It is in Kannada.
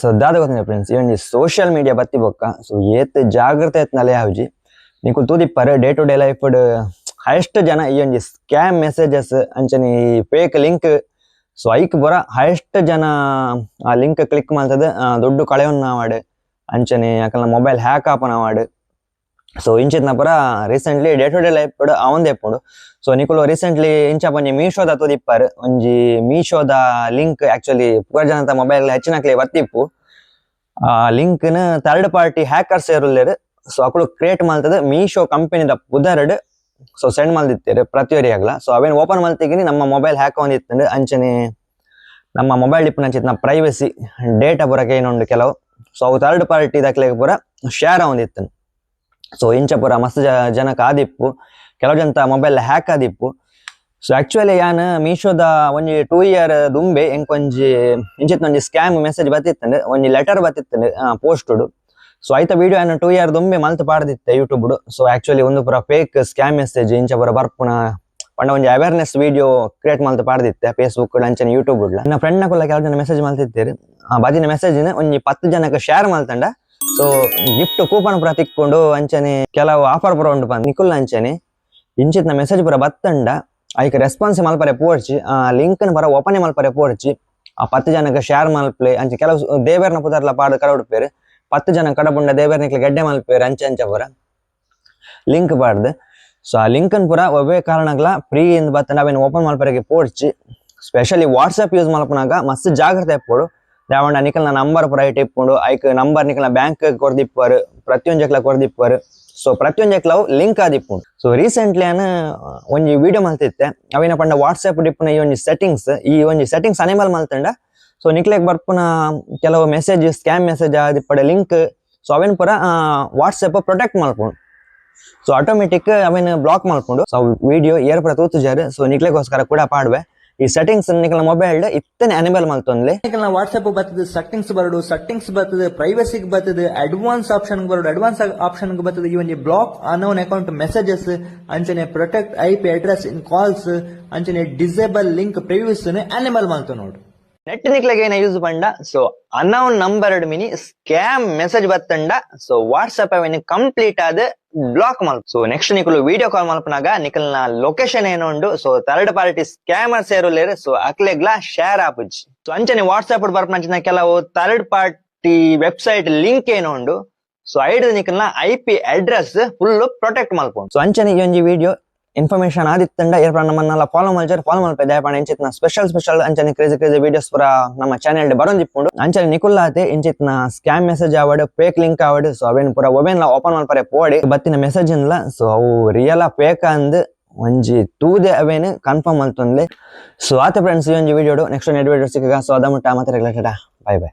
ಸೊ ದಾದ ಗೊತ್ತಿನ ಫ್ರೆಂಡ್ಸ್ ಈ ಒಂದು ಸೋಷಿಯಲ್ ಮೀಡಿಯಾ ಬತ್ತಿ ಬೊಕ್ಕ ಸೊ ಏತ್ ಜಾಗ್ರತೆ ನಲೆ ಯಾವ್ಜಿ ನೀವು ತೂದಿಪ್ಪರ್ day to day life highest ಜನ ಈ ಒಂದು ಸ್ಕ್ಯಾಮ್ ಮೆಸೇಜಸ್ ಅಂಚನೆ ಫೇಕ್ ಲಿಂಕ್ ಸೊ ಐಕ್ ಬರ ಹೈಯೆಸ್ಟ್ ಜನ ಆ ಲಿಂಕ್ ಕ್ಲಿಕ್ ಮಾಡ್ತದೆ ದುಡ್ಡು ಕಳೆಯೋನ್ ಆವಾಡ್ ಅಂಚನೆ ಯಾಕಂದ್ರೆ ಮೊಬೈಲ್ ಹ್ಯಾಕ್ ಆಪನ ಆವಾಡ್ ಸೊ ಇಂಚಿತ್ನ ಪುರ recently day to day life ಅವಂದ್ ಎಪ್ಪುಂಡು ಸೊ ನಿಕುಲು ರೀಸೆಂಟ್ಲಿ ಇಂಚ ಪಂಜಿ ಮೀಶೋದ ತುದಿಪ್ಪರ್ ಒಂಜಿ ಮೀಶೋದ ಲಿಂಕ್ ಆಕ್ಚುಲಿ ಪೂರ ಜನತ ಮೊಬೈಲ್ ಹೆಚ್ಚಿನಕ್ಲೆ ಬರ್ತಿಪ್ಪು ಆ ಲಿಂಕ್ನ ಥರ್ಡ್ ಪಾರ್ಟಿ ಹ್ಯಾಕರ್ಸ್ ಇರುಲ್ಲೇರು ಸೊ ಅಕುಲು ಕ್ರಿಯೇಟ್ ಮಾಡ್ತದೆ ಮೀಶೋ ಕಂಪನಿದ ಪುದರಡ್. ಸೊ ಸೆಂಡ್ ಮಲ್ದಿತ್ತೇರು ಪ್ರತಿಯೊರಿಯಾಗ್ಲ ಸೊ ಅವೇನು ಓಪನ್ ಮಾಡ್ತೀನಿ ನಮ್ಮ ಮೊಬೈಲ್ ಹ್ಯಾಕ್ ಒಂದಿತ್ತು ಅಂಚನೆ ನಮ್ಮ ಮೊಬೈಲ್ ಇಪ್ಪನ ಅಂಚಿತ್ನ ಪ್ರೈವಸಿ ಡೇಟಾ ಪೂರ ಏನೊಂದು ಕೆಲವು. ಸೊ ಅವು ಥರ್ಡ್ ಪಾರ್ಟಿ ದಾಖಲೆಗೆ ಪೂರ ಶೇರ್ ಒಂದಿತ್ತು ಸೊ ಇಂಚ ಪೂರ ಮಸ್ತ್ ಜನಕ್ಕೆ ಆದಿಪ್ಪು. ಕೆಲವು ಜನ ಮೊಬೈಲ್ ಹ್ಯಾಕ್ ಆದಿಪ್ಪು. ಸೊ ಆಕ್ಚುಲಿ ಯಾನ್ ಮೀಶೋದ ಒಂಜಿ ಟೂ ಇಯರ್ ದುಂಬೆ ಎಂಕ್ ಒಂಜಿ ಇಂಚಿತ್ ಒಂಜಿ ಸ್ಕ್ಯಾಮ್ ಮೆಸೇಜ್ ಬರ್ತಿತ್ತಂಡ್ ಒಂಜಿ ಲೆಟರ್ ಬರ್ತಿತ್ತಂಡ್ ಪೋಸ್ಟುಡು ಸೊ ಐತ ವಿಡಿಯೋ ಏನು ಟೂ ಇಯರ್ ದುಂಬೆ ಮಲ್ತ್ ಪಾಡ್ದಿತ್ತೆ ಯೂಟ್ಯೂಬ್ ಸೊ ಆಕ್ಚುಲಿ ಒಂದು ಪುರ ಫೇಕ್ ಸ್ಕ್ಯಾಮ್ ಮೆಸೇಜ್ ಇಂಚ ಪೂರ ಬರ್ಪುನ ಪಂಡ ಒಂಜಿ ಅವೇರ್ನೆಸ್ ವಿಡಿಯೋ ಕ್ರಿಯೇಟ್ ಮಲ್ತ್ ಪಾಡ್ದಿತ್ತೆ. ಫೇಸ್ಬುಕ್ ಅಂಚನೆ ಯೂಟ್ಯೂಬ್ ನನ್ನ ಫ್ರೆಂಡ್ನ ಕುಲ್ಲ ಕೆಲವು ಜನ ಮೆಸೇಜ್ ಮಲ್ತಿತ್ತೇರು. ಆ, ಬಾಜಿನ ಮೆಸೇಜ್ ಒಂಜಿ ಪತ್ತು ಜನಕ್ಕೆ ಶೇರ್ ಮಲ್ತಂಡ. ಸೊ ಗಿಫ್ಟ್ ಕೂಪನ್ ಪೂರ ತಿಕ್ಕೊಂಡು ಅಂಚನೆ ಕೆಲವು ಆಫರ್ ಪೂರ ಉಂಡು ಪಂದ್ ನಿಕುಲ್ ಅಂಚನೆ. ಇಂಚಿತ್ನ ಮೆಸೇಜ್ ಪೂರ ಬತ್ತಂಡ. ಐಕ್ ರೆಸ್ಪಾನ್ಸ್ ಮಲ್ಪರೆ ಪೋರ್ಚಿ. ಆ ಲಿಂಕ್ ಪರ ಓಪನ್ ಮಲ್ಪರೆ ಪೋರ್ಚಿ. ಆ ಪತ್ತು ಜನಕ್ಕೆ ಶೇರ್ ಮಲ್ಪಲೆ ಅಂಚೆ ಕೆಲವು ದೇವೇರ್ನ ಪುದರ್ಲ ಪಾಡು ಕಡವುಡ್ಪೇರು ಪತ್ತು ಜನ ಕಡಬುಂಡ ದೇವೇರ್ನಿಕ್ಲೆ ಗೆಡ್ಡೆ ಮಲ್ಪೇರು ಅಂಚೆ ಅಂಚ ಪೂರ. ಲಿಂಕ್ ಪಾಡ್ದು. ಸೊ ಆ ಲಿಂಕನ್ ಪೂರ ಒಬ್ಬೇ ಕಾರಣಗಳ ಫ್ರೀ ಇಂದ ಬತ್ತಂಡ ಅವೇನು ಓಪನ್ ಮಲ್ಪರೆಗೆ ಪೋರ್ಚಿ. ಸ್ಪೆಷಲಿ ವಾಟ್ಸಪ್ ಯೂಸ್ ಮಲ್ಪನಾಗ ಮಸ್ತ್ ಜಾಗ್ರತೆ ಎಪ್ಪೋಡು ನಿಕಲ್ನ ನಂಬರ್ ಪೂರ ಐಟ್ ಇಪ್ಪುಂಡು ಐಕ್ ನಂಬರ್ ನಿಕಲ್ ಬ್ಯಾಂಕ್ ಕೊರ್ದಿಪ್ಪರು ಪ್ರತಿಯೊಂದು ಜಕ್ಲ ಕೊರ್ದಿಪ್ಪರು ಸೊ ಪ್ರತಿಯೊಂದು ಜಕ್ಲವು ಲಿಂಕ್ ಆದಿಪ್ಪುಂಡು ಸೊ ರೀಸೆಂಟ್ಲಿ ಅನ್ನ ಒಂಜಿ ವಿಡಿಯೋ ಮಲ್ತಿತ್ತೆ. ಅವಿನ ಪಂಡ ವಾಟ್ಸ್ಆ್ಯಪ್ ಡಿಪ್ಪುನ ಈ ಒಂಜಿ ಸೆಟ್ಟಿಂಗ್ಸ್ ಈ ಒಂಜಿ ಸೆಟ್ಟಿಂಗ್ಸ್ ಅನೇಬಲ್ ಮಲ್ತಂಡ. ಸೊ ನಿಕ್ಲೆಗ್ ಬರ್ಪುನ ಕೆಲವು ಮೆಸೇಜ್ ಸ್ಕ್ಯಾಮ್ ಮೆಸೇಜ್ ಆದಿಪ್ಪಡೆ ಲಿಂಕ್ ಸೊ ಅವೇನ್ ಪೂರ ವಾಟ್ಸ್ಆ್ಯಪ್ ಪ್ರೊಟೆಕ್ಟ್ ಮಲ್ಪುಂಡು ಸೊ ಆಟೋಮೆಟಿಕ್ ಅವೇನು ಬ್ಲಾಕ್ ಮಾಡ್ಕೊಂಡು ಸೊ ವಿಡಿಯೋ ಏರ್ ತೂತು ಜಾರು ಸೊ ನಿಕ್ಲೆಗೋಸ್ಕರ ಕೂಡ ಪಾಡ್ವೆ. ಈ ಸೆಟ್ಟಿಂಗ್ಸ್ ನಿಕಲ್ ಮೊಬೈಲ್ ಇತ್ತನೆ ಅನಿಮಲ್ ಮಲ್ತೊಂದ್ಲೆ ಈಗ ವಾಟ್ಸ್ಆಪ್ ಬರ್ತದೆ ಸೆಟ್ಟಿಂಗ್ಸ್ ಬರೋದು ಸೆಟ್ಟಿಂಗ್ಸ್ ಬರ್ತದೆ ಪ್ರೈವಸಿಗೆ ಬರ್ತದೆ ಅಡ್ವಾನ್ಸ್ ಆಪ್ಷನ್ ಬರೋದು ಅಡ್ವಾನ್ಸ್ ಆಪ್ಷನ್ ಬರ್ತದೆ ಇವನ್ ಬ್ಲಾಕ್ ಅನೌನ್ ಅಕೌಂಟ್ ಮೆಸೇಜಸ್ ಅಂಚನೆ protect I P address in calls ಅಂಚನೆ ಡಿಸೇಬಲ್ ಲಿಂಕ್ ಪ್ರಿವ್ಯೂಸ್ ಅನಿಮಲ್ ಮಾಡ್ತು ನೋಡು. ನೆಟ್ ನಿಕ್ಲಗೆ ಏನ ಯೂಸ್ ಪಂಡ ಸೊ ಅನೌನ್ ನಂಬರ್ ಮಿನಿ ಸ್ಕ್ಯಾಮ್ ಮೆಸೇಜ್ ಬತ್ತಂಡ ಸೊ ವಾಟ್ಸ್ಆಪ್ ಕಂಪ್ಲೀಟ್ ಆದ ಬ್ಲಾಕ್ ಮಲ್ಪ್ ಸೊ ನೆಕ್ಸ್ಟ್ ನಿಕಲು ವಿಡಿಯೋ ಕಾಲ್ ಮಲ್ಪನಾಗ ನಿಕಲ್ನ ಲೊಕೇಶನ್ ಏನು ಉಂಡು. ಸೊ ಥರ್ಡ್ ಪಾರ್ಟಿ ಸ್ಕ್ಯಾಮರ್ ಸೇರುಲೇರು ಸೊ ಅಕ್ಲೆಗ್ಲ ಶೇರ್ ಆಪುಜಿ. ಸೊ ಅಂಚನೆ ವಾಟ್ಸ್ಆಪ್ ಬರ್ಪಂಚಿನ ಕೆಲವು ಥರ್ಡ್ ಪಾರ್ಟಿ ವೆಬ್ಸೈಟ್ ಲಿಂಕ್ ಏನು ಉಂಡು. ಸೊ ಐಡ್ ನಿಕಲ್ನ I P address full protect ಮಲ್ಪುಂಡು ಸೊ ಅಂಚನೆ ಈ ಒಂಜಿ ವಿಡಿಯೋ ಇನ್ಫಾರ್ಮೇಶನ್ ಆದಿತ್ತಂಡ ಏರ್ಪಡ ನಮ್ಮನ್ನೆಲ್ಲ ಫಾಲೋ ಮಲ್ಚಾರ ಫಾಲೋ ಮಲ್ಪೆ ದಯಪಣ స్పెషల్ ಸ್ಪೆಷಲ್ ಸ್ಪೆಷಲ್ ಅಂಚನೆ ಕ್ರೇಜಿ ಕ್ರೇಜಿ ವಿಡಿಯೋಸ್ ಪುರ ನಮ್ಮ ಚಾನೆಲ್ ಬರೋಂದಿಪ್ಪುಂಡು ಅಂಚನೆ ನಿಕುಲ್ಲಾತೆ ಇಂಚಿತ್ನ ಸ್ಕ್ಯಾಮ್ ಮೆಸೇಜ್ ಆವಡ್ ಫೇಕ್ ಲಿಂಕ್ ಆವಡ್ ಸೊ ಅವೇನ್ ಪುರ ಒಬೇನ್ ಓಪನ್ ಮಲ್ಪರೆ ಪೋಡಿ. ಬತ್ತಿನ ಮೆಸೇಜ್ ಇಲ್ಲ ಸೊ ಅವು ರಿಯಲ್ ಫೇಕ್ ಅಂದ್ ಒಂಜಿ ತೂದೆ ಅವೇನು ಕನ್ಫರ್ಮ್ ಮಲ್ತೊಂದ್ಲೆ ಸೊ ಆತ ಫ್ರೆಂಡ್ಸ್ ಈ ಒಂಜಿ ವಿಡಿಯೋ ನೆಕ್ಸ್ಟ್ ನೆಟ್ ವಿಡಿಯೋ ಸಿಕ್ಕ ಸೊ ಅದ ಮುಟ್ಟ ಮತ್ತೆ ರಿಲೇಟೆಡ್ ಬೈ ಬೈ